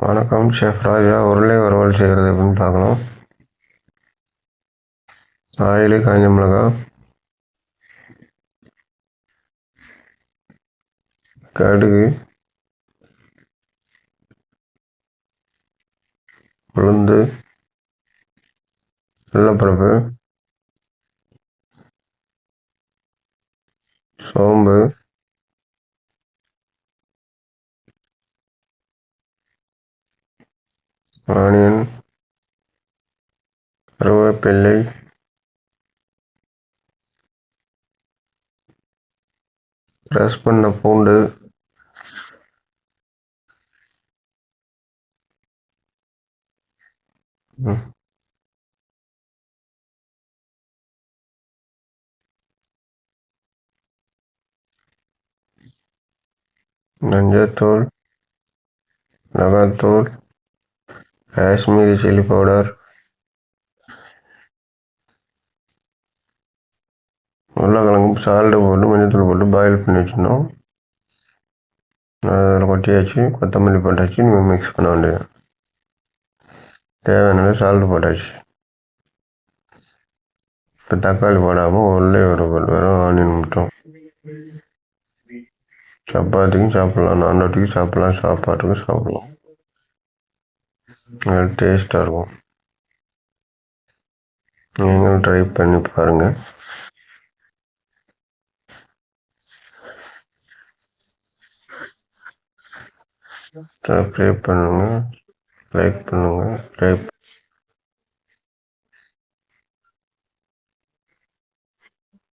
வணக்கம் ஷெஃப் ராஜா. உருளை வறுவல் செய்கிறது எப்படின்னு பார்க்கலாம். ஆயில் காஞ்ச மிளகா. கடுகு. உளுந்து. வெள்ளப்பருப்பு சோம்பு. ஆனியன் கருவேப்பிள்ளை ப்ரெஸ் பண்ண பூண்டு ம். மஞ்சத்தூள் மிளகாத்தூள் காஷ்மீரி சில்லி பவுடர் உருளைக்கிழங்கு சால்ட்டு போட்டு மஞ்சத்தூள் போட்டு பாயில் பண்ணி வச்சுருந்தோம். அதில் கொட்டியாச்சு. கொத்தமல்லி போட்டாச்சு. நீங்கள் மிக்ஸ் பண்ண வேண்டியது தேவையான சால்ட் போட்டாச்சு. இப்போ தக்காளி போடாமல் உள்ளே ஒரு வெறும் ஆனியன் மட்டும். சப்பாத்திக்கும் சாப்பிட்லாம். நான்ரோட்டிக்கும் சாப்பிட்லாம். சாப்பாட்டுக்கும் சாப்பிட்லாம். டேஸ்ட்டாக இருக்கும். நீங்களும் ட்ரை பண்ணி பாருங்கள் சப்ஸ்கிரைப் பண்ணுங்கள் லைக் பண்ணுங்கள் லைக்